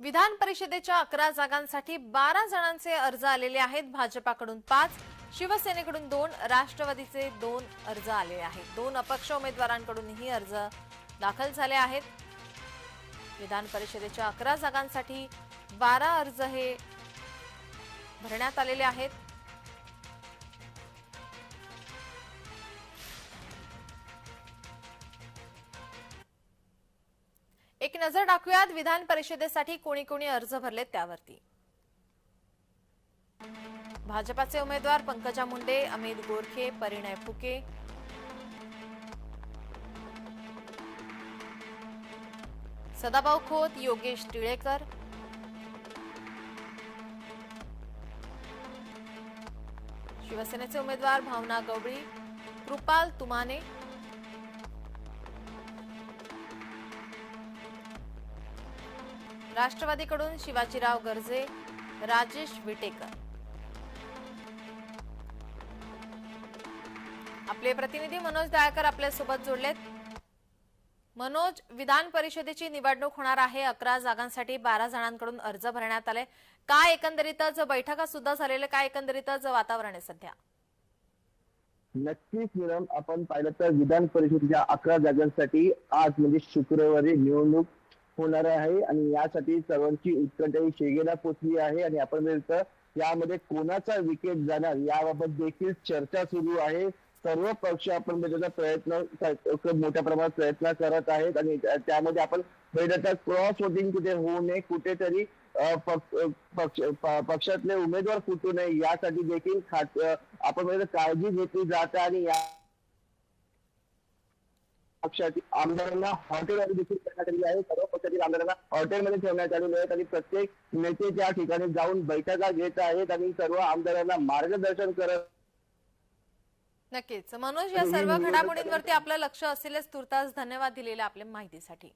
विधान परिषदेच्या अकरा जागांसाठी बारा जणांचे अर्ज आलेले आहेत. भाजपाकडून पाच शिवसेनेकडून दोन राष्ट्रवादीचे दोन अर्ज आलेले आहेत. दोन अपक्ष उमेदवारांकडूनही अर्ज दाखल झाले आहेत. विधान परिषदेच्या अकरा जागांसाठी बारा अर्ज हे भरण्यात आलेले आहेत. नजर टाकूयात. विधान परिषदेसाठी कोणी कोणी अर्ज भरलेत त्यावरती. भाजपाचे उमेदवार पंकजा मुंडे अमित गोरखे परिणय फुके. सदाभाऊ खोत योगेश टिळेकर. शिवसेनेचे उमेदवार भावना गवळी कृपाल तुमाने. राष्ट्रवादीकडून शिवाजीराव गर्जे राजेश विटेकर. आपले प्रतिनिधी मनोज दयाकर आपल्यासोबत जोडलेत. मनोज विधान परिषदेची निवडणूक होणार आहे. अकरा जागांसाठी बारा जणांकडून अर्ज भरण्यात आले. काय एकंदरीतच बैठका सुद्धा झालेल्या काय एकंदरीतच वातावरण आहे सध्या? नक्कीच मॅडम आपण पाहिलं तर विधान परिषदेच्या अकरा जागांसाठी आज म्हणजे शुक्रवारी निवडणूक होणार आहे आणि यासाठी सर्वांची उत्कंठा ही शेगेला पोचली आहे आणि आपण यामध्ये कोणाचा विकेट जाणार याबाबत देखील चर्चा सुरू आहे. सर्व पक्ष आपण त्याचा प्रयत्न मोठ्या प्रमाणात प्रयत्न करत आहेत आणि त्यामध्ये आपण आता क्रॉस वोटिंग कुठे होऊ नये कुठेतरी पक्ष पक्ष- पक्षातले उमेदवार फुटू नये यासाठी देखील आपण काळजी घेतली जाते आणि या पक्षातील आमदारांना हॉटेलमध्ये देखील करण्यात आलेली आहे. सर्व पक्षातील आमदारांना हॉटेलमध्ये ठेवण्यात आलेले आहेत आणि प्रत्येक नेते त्या ठिकाणी जाऊन बैठका घेत आहेत आणि सर्व आमदारांना मार्गदर्शन करत नक्कीच. मनोज या सर्व घडामोडींवरती आपलं लक्ष असेलच तुर्तास धन्यवाद दिलेला आपल्या माहितीसाठी.